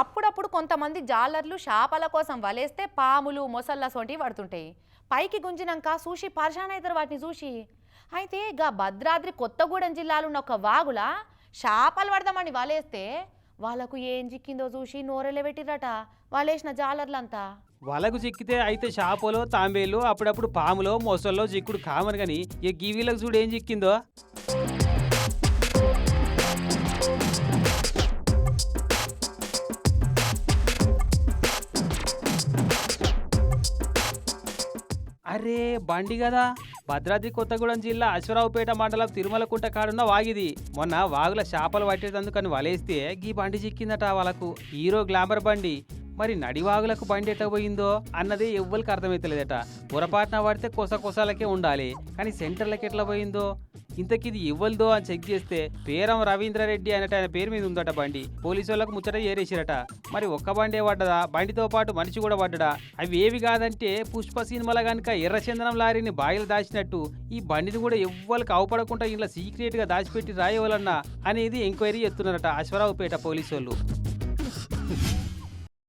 అప్పుడప్పుడు కొంతమంది జాలర్లు చేపల కోసం వలేస్తే పాములు మొసళ్ళ సొంటివి పడుతుంటాయి. పైకి గుంజినాక చూసి పరిశాన్ అవుతారు వాటిని చూసి అయితే గా భద్రాద్రి కొత్తగూడెం జిల్లాలో ఉన్న ఒక వాగుల? చేపలు పడదామని వలేస్తే వాళ్ళకు ఏం చిక్కిందో చూసి నోరెలే పెట్టిరట వాళ్ళేసిన జాలర్లంతా. వలకు చిక్కితే అయితే చేపలో తాంబేలు అప్పుడప్పుడు పాములో మొసల్లో చిక్కుడు కామన్ కానీ ఈ గీవీలకు చూడు ఏం చిక్కిందో. అరే బండి కదా భద్రాద్రి కొత్తగూడెం జిల్లా అశ్వరావుపేట మండలం తిరుమలకుంట కాడున్న వాగిది. మొన్న వాగుల చేపలు పట్టేటందుకని వలేస్తే గీ బండి చిక్కిందట వాళ్ళకు. హీరో గ్లామర్ బండి. మరి నడివాగులకు బండి ఎట్లా పోయిందో అన్నది ఎవ్వరికి అర్థమైతలేదట. పొరపాటున పడితే కొస కొసాలకే ఉండాలి. కానీ సెంటర్లకి ఎట్లా పోయిందో? ఇంతకీ ఇది ఇవ్వలదో అని చెక్ చేస్తే పేరం రవీంద్రారెడ్డి అనేట ఆయన పేరు మీద ఉందట బండి. పోలీసు వాళ్ళకు ముచ్చట ఏరేసిరట. మరి ఒక్క బండే పడ్డదా? బండితో పాటు మనిషి కూడా పడ్డడా? అవి ఏవి కాదంటే పుష్ప సినిమాల గనుక ఎర్రచందనం లారీని బాయిలు దాచినట్టు ఈ బండిని కూడా ఎవ్వరికి అవపడకుండా ఇలా సీక్రెట్గా దాచిపెట్టి రాయవలన్నా అనేది ఎంక్వైరీ చేస్తున్నారట అశ్వరావుపేట పోలీసు వాళ్ళు